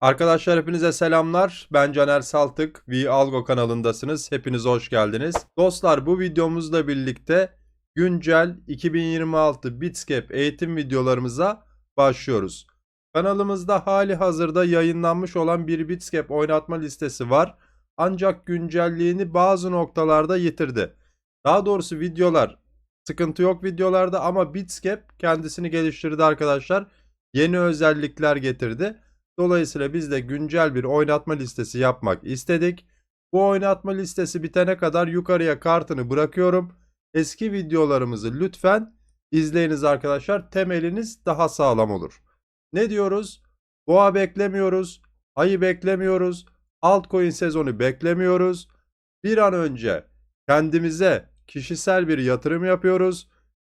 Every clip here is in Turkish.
Arkadaşlar hepinize selamlar. Ben Caner Saltık. V Algo kanalındasınız. Hepiniz hoş geldiniz. Dostlar bu videomuzla birlikte güncel 2026 Bitscape eğitim videolarımıza başlıyoruz. Kanalımızda hali hazırda yayınlanmış olan bir Bitscape oynatma listesi var. Ancak güncelliğini bazı noktalarda yitirdi. Daha doğrusu videolar sıkıntı yok videolarda ama Bitscape kendisini geliştirdi arkadaşlar. Yeni özellikler getirdi. Dolayısıyla biz de güncel bir oynatma listesi yapmak istedik. Bu oynatma listesi bitene kadar yukarıya kartını bırakıyorum. Eski videolarımızı lütfen izleyiniz arkadaşlar. Temeliniz daha sağlam olur. Ne diyoruz? Boğa beklemiyoruz. Ayı beklemiyoruz. Altcoin sezonu beklemiyoruz. Bir an önce kendimize kişisel bir yatırım yapıyoruz.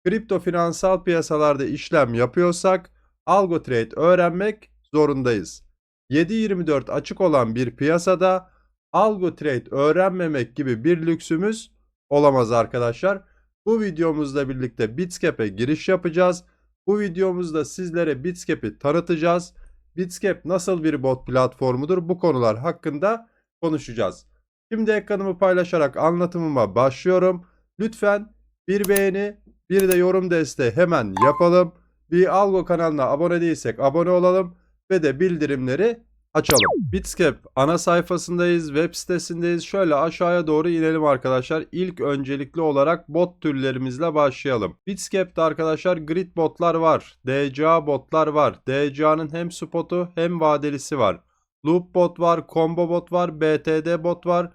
Kripto finansal piyasalarda işlem yapıyorsak algo trade öğrenmek zorundayız. 7/24 açık olan bir piyasada algo trade öğrenmemek gibi bir lüksümüz olamaz arkadaşlar. Bu videomuzla birlikte Bitscape'e giriş yapacağız. Bu videomuzda sizlere Bitscape'i tanıtacağız. Bitscape nasıl bir bot platformudur bu konular hakkında konuşacağız. Şimdi ekranımı paylaşarak anlatımıma başlıyorum. Lütfen bir beğeni, bir de yorum desteği hemen yapalım. Bir Algo kanalına abone değilsek abone olalım ve de bildirimleri açalım. Bitscape ana sayfasındayız, web sitesindeyiz. Şöyle aşağıya doğru inelim arkadaşlar. İlk öncelikli olarak bot türlerimizle başlayalım. Bitscape'de arkadaşlar grid botlar var, DCA botlar var. DCA'nın hem spotu hem vadelisi var. Loop bot var, combo bot var, BTD bot var,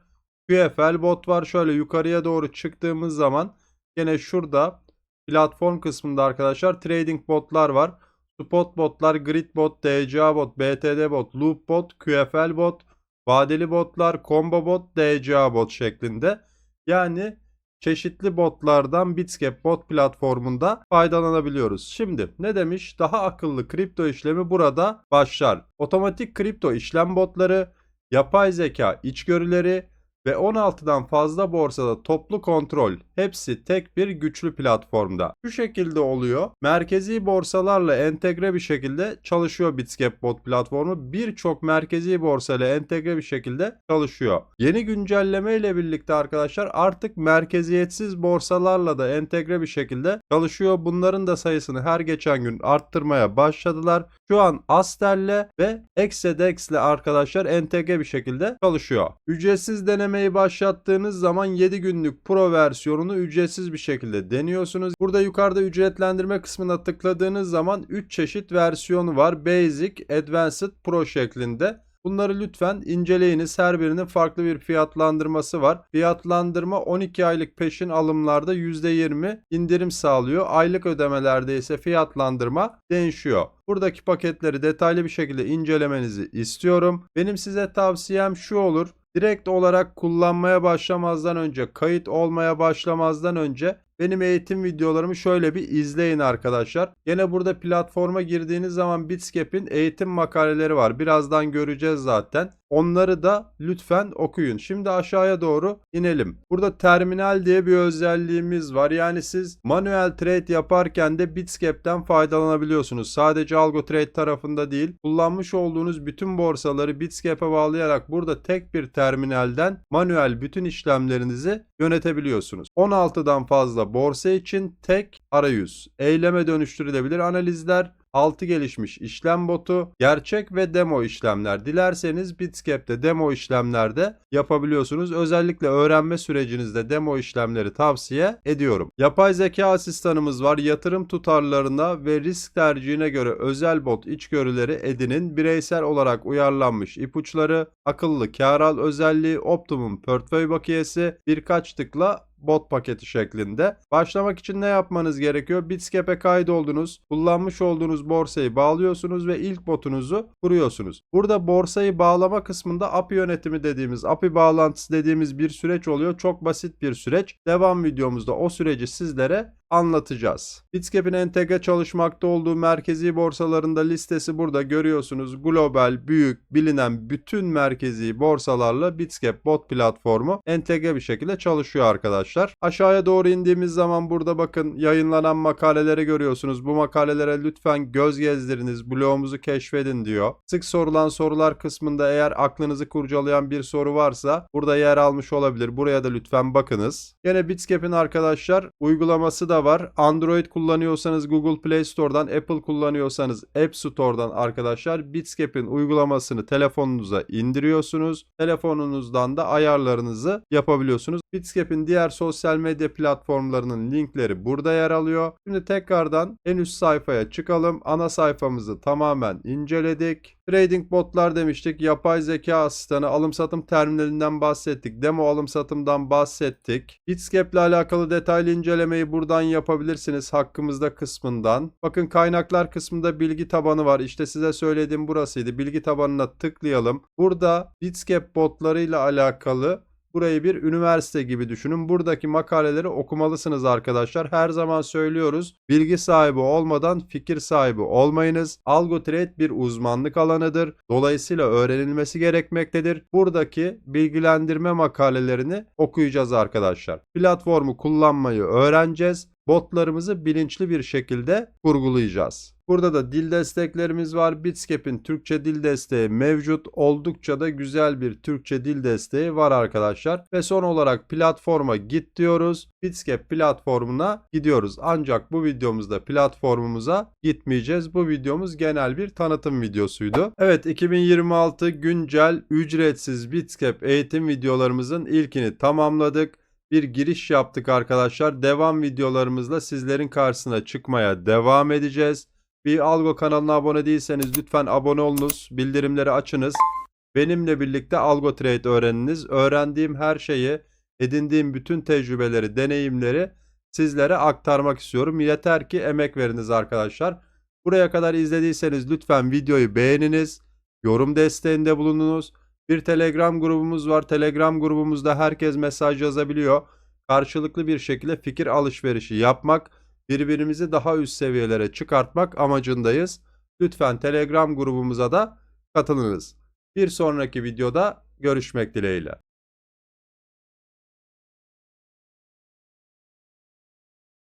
QFL bot var. Şöyle yukarıya doğru çıktığımız zaman yine şurada platform kısmında arkadaşlar trading botlar var. Spot botlar, grid bot, DCA bot, BTD bot, loop bot, QFL bot, vadeli botlar, combo bot, DCA bot şeklinde. Yani çeşitli botlardan Bitscape bot platformunda faydalanabiliyoruz. Şimdi ne demiş? Daha akıllı kripto işlemi burada başlar. Otomatik kripto işlem botları, yapay zeka içgörüleri, ve 16'dan fazla borsada toplu kontrol hepsi tek bir güçlü platformda. Şu şekilde oluyor. Merkezi borsalarla entegre bir şekilde çalışıyor Bitscape bot platformu. Birçok merkezi borsa ile entegre bir şekilde çalışıyor. Yeni güncelleme ile birlikte arkadaşlar artık merkeziyetsiz borsalarla da entegre bir şekilde çalışıyor. Bunların da sayısını her geçen gün arttırmaya başladılar. Şu an Aster'le ve Exedex arkadaşlar entegre bir şekilde çalışıyor. Ücretsiz deneme denemeyi başlattığınız zaman 7 günlük pro versiyonunu ücretsiz bir şekilde deniyorsunuz. Burada yukarıda ücretlendirme kısmına tıkladığınız zaman 3 çeşit versiyonu var. Basic, Advanced, Pro şeklinde. Bunları lütfen inceleyiniz. Her birinin farklı bir fiyatlandırması var. Fiyatlandırma 12 aylık peşin alımlarda %20 indirim sağlıyor. Aylık ödemelerde ise fiyatlandırma değişiyor. Buradaki paketleri detaylı bir şekilde incelemenizi istiyorum. Benim size tavsiyem şu olur. Direkt olarak kullanmaya başlamazdan önce, kayıt olmaya başlamazdan önce benim eğitim videolarımı şöyle bir izleyin arkadaşlar. Yine burada platforma girdiğiniz zaman Bitscape'in eğitim makaleleri var. Birazdan göreceğiz zaten. Onları da lütfen okuyun. Şimdi aşağıya doğru inelim. Burada terminal diye bir özelliğimiz var. Yani siz manuel trade yaparken de Bitscape'den faydalanabiliyorsunuz. Sadece Algo Trade tarafında değil. Kullanmış olduğunuz bütün borsaları Bitscape'e bağlayarak burada tek bir terminalden manuel bütün işlemlerinizi yönetebiliyorsunuz. 16'dan fazla borsa için tek arayüz. Eyleme dönüştürülebilir analizler, 6 gelişmiş işlem botu, gerçek ve demo işlemler. Dilerseniz Bitscape'de demo işlemlerde yapabiliyorsunuz. Özellikle öğrenme sürecinizde demo işlemleri tavsiye ediyorum. Yapay zeka asistanımız var. Yatırım tutarlarına ve risk tercihine göre özel bot içgörüleri edinin. Bireysel olarak uyarlanmış ipuçları, akıllı kar al özelliği, optimum portföy bakiyesi birkaç tıkla bot paketi şeklinde. Başlamak için ne yapmanız gerekiyor? Bitscape'e kaydoldunuz. Kullanmış olduğunuz borsayı bağlıyorsunuz ve ilk botunuzu kuruyorsunuz. Burada borsayı bağlama kısmında API yönetimi dediğimiz, API bağlantısı dediğimiz bir süreç oluyor. Çok basit bir süreç. Devam videomuzda o süreci sizlere anlatacağız. Bitscap'in entegre çalışmakta olduğu merkezi borsalarında listesi burada görüyorsunuz. Global, büyük, bilinen bütün merkezi borsalarla Bitscap bot platformu entegre bir şekilde çalışıyor arkadaşlar. Aşağıya doğru indiğimiz zaman burada bakın yayınlanan makaleleri görüyorsunuz. Bu makalelere lütfen göz gezdiriniz. Blogumuzu keşfedin diyor. Sık sorulan sorular kısmında eğer aklınızı kurcalayan bir soru varsa burada yer almış olabilir. Buraya da lütfen bakınız. Yine Bitscap'in arkadaşlar uygulaması da var. Android kullanıyorsanız Google Play Store'dan, Apple kullanıyorsanız App Store'dan arkadaşlar Bitscap'in uygulamasını telefonunuza indiriyorsunuz. Telefonunuzdan da ayarlarınızı yapabiliyorsunuz. Bitscap'in diğer sosyal medya platformlarının linkleri burada yer alıyor. Şimdi tekrardan en üst sayfaya çıkalım. Ana sayfamızı tamamen inceledik. Trading botlar demiştik. Yapay zeka asistanı, alım satım terminalinden bahsettik. Demo alım satımdan bahsettik. Bitscap ile alakalı detaylı incelemeyi buradan yapabilirsiniz hakkımızda kısmından. Bakın kaynaklar kısmında bilgi tabanı var. İşte size söylediğim burasıydı. Bilgi tabanına tıklayalım. Burada Bitscap botlarıyla alakalı Burayı bir üniversite gibi düşünün. Buradaki makaleleri okumalısınız arkadaşlar. Her zaman söylüyoruz. Bilgi sahibi olmadan fikir sahibi olmayınız. Algo trade bir uzmanlık alanıdır. Dolayısıyla öğrenilmesi gerekmektedir. Buradaki bilgilendirme makalelerini okuyacağız arkadaşlar. Platformu kullanmayı öğreneceğiz. Botlarımızı bilinçli bir şekilde kurgulayacağız. Burada da dil desteklerimiz var. Bitscap'in Türkçe dil desteği mevcut. Oldukça da güzel bir Türkçe dil desteği var arkadaşlar. Ve son olarak platforma git diyoruz. Bitscap platformuna gidiyoruz. Ancak bu videomuzda platformumuza gitmeyeceğiz. Bu videomuz genel bir tanıtım videosuydu. Evet 2026 güncel ücretsiz Bitscap eğitim videolarımızın ilkini tamamladık bir giriş yaptık arkadaşlar. Devam videolarımızla sizlerin karşısına çıkmaya devam edeceğiz. Bir Algo kanalına abone değilseniz lütfen abone olunuz. Bildirimleri açınız. Benimle birlikte Algo Trade öğreniniz. Öğrendiğim her şeyi, edindiğim bütün tecrübeleri, deneyimleri sizlere aktarmak istiyorum. Yeter ki emek veriniz arkadaşlar. Buraya kadar izlediyseniz lütfen videoyu beğeniniz. Yorum desteğinde bulununuz. Bir Telegram grubumuz var. Telegram grubumuzda herkes mesaj yazabiliyor. Karşılıklı bir şekilde fikir alışverişi yapmak, birbirimizi daha üst seviyelere çıkartmak amacındayız. Lütfen Telegram grubumuza da katılınız. Bir sonraki videoda görüşmek dileğiyle.